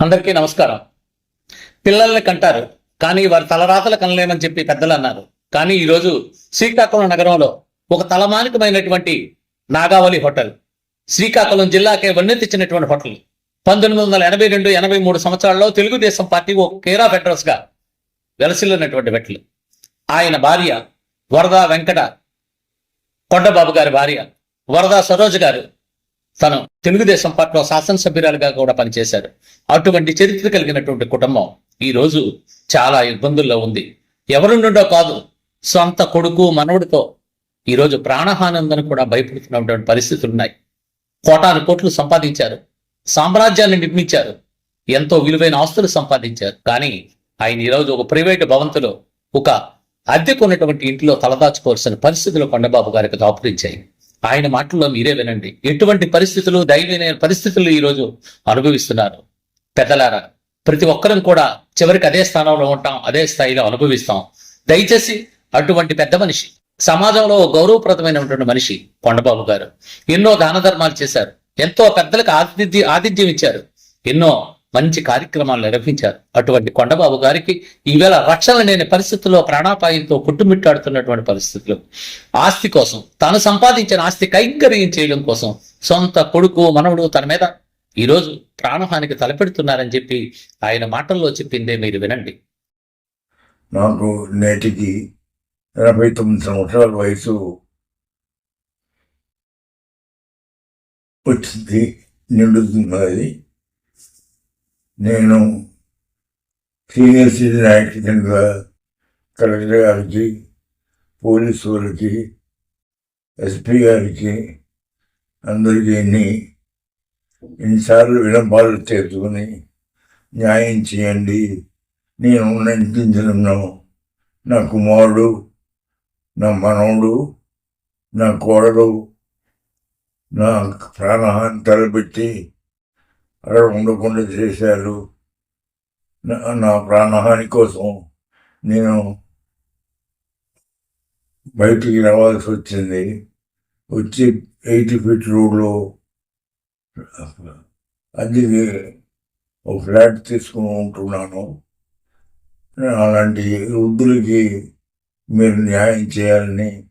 అందరికీ నమస్కారం. పిల్లల్ని కంటారు కానీ వారి తలరాతలు కనలేమని చెప్పి పెద్దలు అన్నారు. కానీ ఈరోజు శ్రీకాకుళం నగరంలో ఒక తలమానికమైనటువంటి నాగావళి హోటల్ శ్రీకాకుళం జిల్లాకే వన్నె తెచ్చినటువంటి హోటల్. పంతొమ్మిది వందల ఎనభై రెండు ఎనభై మూడు సంవత్సరాల్లో తెలుగుదేశం పార్టీ ఒక కేరా ఫెడరల్స్గా వెలసిల్లినటువంటి వెట్లు ఆయన భార్య వరద వెంకట కొండబాబు గారి భార్య వరద సరోజ్ గారు తను తెలుగుదేశం పార్టీలో శాసనసభ్యురాలుగా కూడా పనిచేశారు. అటువంటి చరిత్ర కలిగినటువంటి కుటుంబం ఈ రోజు చాలా ఇబ్బందుల్లో ఉంది. ఎవరి నుండో కాదు సొంత కొడుకు మనవడితో ఈ రోజు ప్రాణహాని ఉందని కూడా భయపడుతున్నటువంటి పరిస్థితులు ఉన్నాయి. కోటాను కోట్లు సంపాదించారు. సామ్రాజ్యాన్ని నిర్మించారు. ఎంతో విలువైన ఆస్తులు సంపాదించారు. కానీ ఆయన ఈరోజు ఒక ప్రైవేటు భవంతులో ఒక అద్దెకున్నటువంటి ఇంటిలో తలదాచుకోవాల్సిన పరిస్థితులు కొండబాబు గారికి దాపురించాయి. ఆయన మాటల్లో మీరే వినండి. ఎటువంటి పరిస్థితులు దైవమైన పరిస్థితులు ఈ రోజు అనుభవిస్తున్నారు? పెద్దలారా ప్రతి ఒక్కరం కూడా చివరికి అదే స్థానంలో ఉంటాం అదే స్థాయిలో అనుభవిస్తాం. దయచేసి అటువంటి పెద్ద మనిషి సమాజంలో గౌరవప్రదమైనటువంటి మనిషి కొండబాబు గారు ఎన్నో దాన ధర్మాలు చేశారు ఎంతో పెద్దలకు ఆతిథ్య ఆతిథ్యం ఇచ్చారు ఎన్నో మంచి కార్యక్రమాలు నిర్వహించారు. అటువంటి కొండబాబు గారికి ఈవేళ రక్షణ లేని పరిస్థితుల్లో ప్రాణాపాయంతో కొట్టుమిట్టాడుతున్నటువంటి పరిస్థితులు. ఆస్తి కోసం తాను సంపాదించిన ఆస్తి కైంకర్యం చేయడం కోసం సొంత కొడుకు మనవడు తన మీద ఈరోజు ప్రాణహానికి తలపెడుతున్నారని చెప్పి ఆయన మాటల్లో చెప్పిందే మీరు వినండి. నాకు నేటికి ఎనభై తొమ్మిది సంవత్సరాల వయసు వచ్చింది నిండుతున్నది నేను సీనియర్ సిటిజన్ యాక్ట్ కింద కలెక్టర్ గారికి పోలీసు వాళ్ళకి ఎస్పీ గారికి అందరికీ ఎన్ని ఎన్నిసార్లు విలంబాలు చేసుకుని న్యాయం చేయండి నేను నటించను నా కుమారుడు నా మనవుడు నా కోడలు నా ప్రాణహాన్ని తలపెట్టి అక్కడ ఉండకుండా చేశారు. నా ప్రాణహాని కోసం నేను బయటికి రావాల్సి వచ్చింది. వచ్చి ఎయిటీ ఫీట్ రోడ్లో అది ఒక ఫ్లాట్ తీసుకుని ఉంటున్నాను. అలాంటి వృద్ధులకి మీరు న్యాయం చేయాలని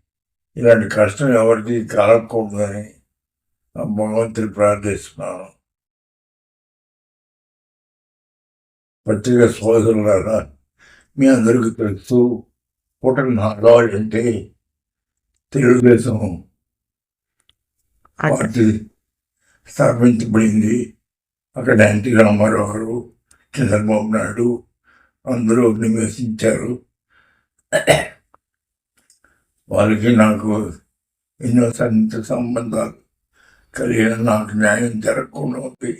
ఇలాంటి కష్టం ఎవరికి కలగకూడదని భగవంతుని ప్రార్థిస్తున్నాను. పత్రిక సోదరులారా మీ అందరికీ తెలుసు పుట్టన నాగాలు అంటే తెలుగుదేశం పార్టీ స్థాపించబడింది. అక్కడ ఎన్టీ రామారావు గారు చంద్రబాబు నాయుడు అందరూ నివసించారు. వాళ్ళకి నాకు ఎన్నో సన్నిహిత సంబంధాలు కలిగిన నాకు న్యాయం జరగకుండా ఉంది.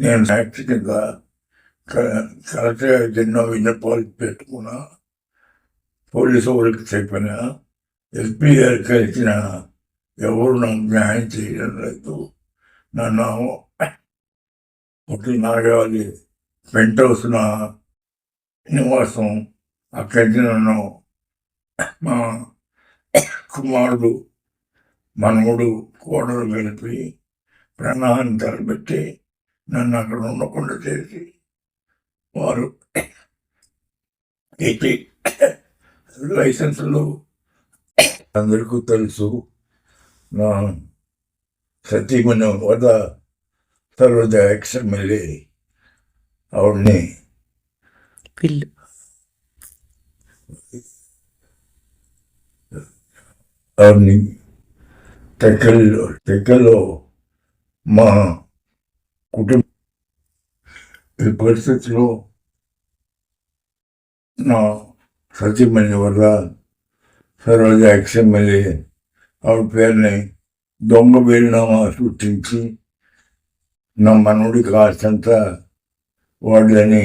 నేను సాక్షి కింద క- ఎన్నో విన్నపాలు పెట్టుకున్నా పోలీసు వాళ్ళకి చెప్పిన ఎస్పీ గారికి కలిసిన ఎవరు నాకు న్యాయం చేయడం లేదు. నన్ను ఒకటి నాగవాలి పెంట్ హౌస్ నా నివాసం. అక్కడికి నన్ను మా కుమారుడు మనముడు కోడలు కలిపి ప్రాణాన్ని తలపెట్టి నన్ను అక్కడ ఉండకుండా చేసి వారు ఎయిటీ లైసెన్సులు అందరికీ తెలుసు. నా సతీమణి వద్ద సర్వద ఎక్స్ఎమ్మెల్యే ఆవిడ్ని పిల్లు. ఆవిడ్ని టెక్కల్లో టెక్కల్లో మా కుటుంబ ఈ పరిస్థితిలో నా సతీమణి వద్ద సర్వద ఎక్స్ఎమ్మెల్యే ఆవిడ పేరుని దొంగ వీలునామా సృష్టించి నా మనవుడికి కాస్తంత వాళ్ళని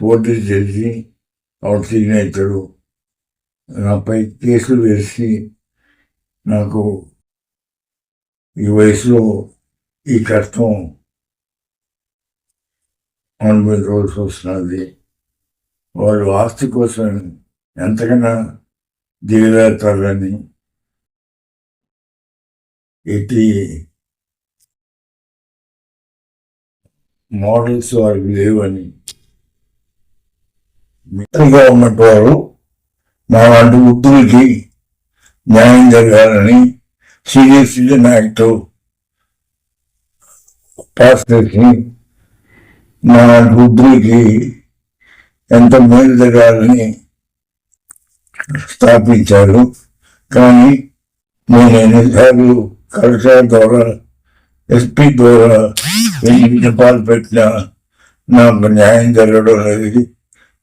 పోటీ చేసి ఆవిడ సిగ్నేచరు నాపై కేసులు వేసి నాకు ఈ వయసులో ఈ కష్టం అనుభవించవలసి వస్తున్నది వాళ్ళు ఆస్తి కోసం ఎంతకన్నా దిగజారుతారని ఎట్టి మోడల్స్ వారికి లేవని మిత్రులుగా గవర్నమెంట్ వారు మా వంటి వృద్ధులకి న్యాయం జరగాలని సీనియర్ సిటిజన్ యాక్ట్ పాస్ చేసి మా రుద్రికి ఎంత మేలు జరగాలని స్థాపించారు. కానీ నేను ఎన్నిసార్లు కలెక్టర్ ద్వారా ఎస్పీ ద్వారా ఎన్ని విన్నపాలు పెట్టినా నాకు న్యాయం జరగడం అనేది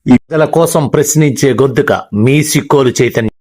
ప్రజల కోసం ప్రశ్నించే గొంతుక మీ సిక్కోలు చైతన్యం.